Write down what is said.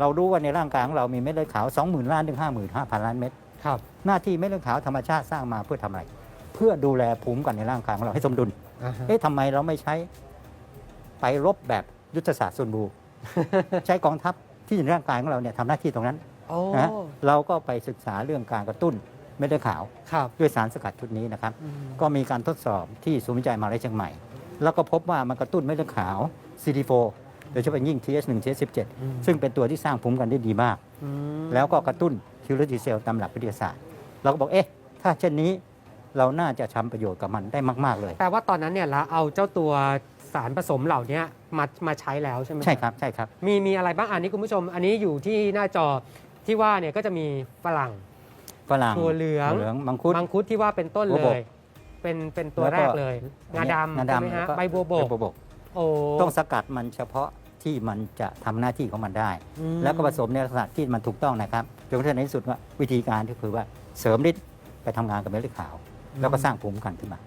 เรารู้ว่าในร่างกายของเรามีเม็ดเลือดขาว 20,000 ล้านถึง 55,000 ล้านเม็ดครับ หน้าที่เม็ดเลือดขาวธรรมชาติสร้างมาเพื่อทำอะไร เพื่อดูแลภูมิกันในร่างกายของเราให้สมดุลอ่าฮะเอ๊ะทำไมเราไม่ใช้ ไปรบแบบยุทธศาสตร์ส่วนบูใช้กองทัพที่อยู่ในร่างกายของเราเนี่ยทำหน้าที่ตรงนั้นโอ้นะเราก็ไปศึกษาเรื่องการกระตุ้นเม็ดเลือดขาวครับด้วยสารสกัดชุดนี้นะครับอืมก็มีการทดสอบที่ศูนย์วิจัยมหาวิทยาลัยเชียงใหม่ แล้วก็พบว่ามันกระตุ้นเม็ดเลือดขาว CD4 โดยเฉพาะยิ่ง TH1 TH17 อืมซึ่งเป็นตัวที่สร้างภูมิกันได้ดีมากอืมแล้วก็กระตุ้นคิวเลอร์ทีเซลตามหลักวิทยาศาสตร์ เราก็บอกเอ๊ะ ถ้าเช่นนี้เราน่าจะทำประโยชน์กับมันได้มาก ๆ เลย แปลว่าตอนนั้นเนี่ยเราเอาเจ้าตัวสารผสมเหล่านี้มามาใช้แล้วใช่ไหมใช่ครับใช่ครับ มีมีอะไรบ้างอันนี้คุณผู้ชม อันนี้อยู่ที่หน้าจอที่ว่าเนี่ยก็จะมีฝรั่ง ฝรั่งถั่วเหลือง ถั่วเหลืองมังคุด มังคุดที่ว่าเป็นต้นบัวเลบก ย เป็นเป็นตัวแล้วแรก็กเลย งาดำงาใช่ไหมดำฮะแล้วก็ใบบัวบใบกบัวบก โอ้ ต้องสกัดมันเฉพาะ ที่มันจะทำหน้าที่ของมันได้อืมแล้วก็ผสมในลักษณะที่มันถูกต้องนะครับจนกระทั่งในที่สุดว่าวิธีการก็คือว่าเสริมฤทธิ์ไปทำงานกับเม็ดเลือดขาว แล้วก็สร้างภูมิคุ้มกันขึ้นมา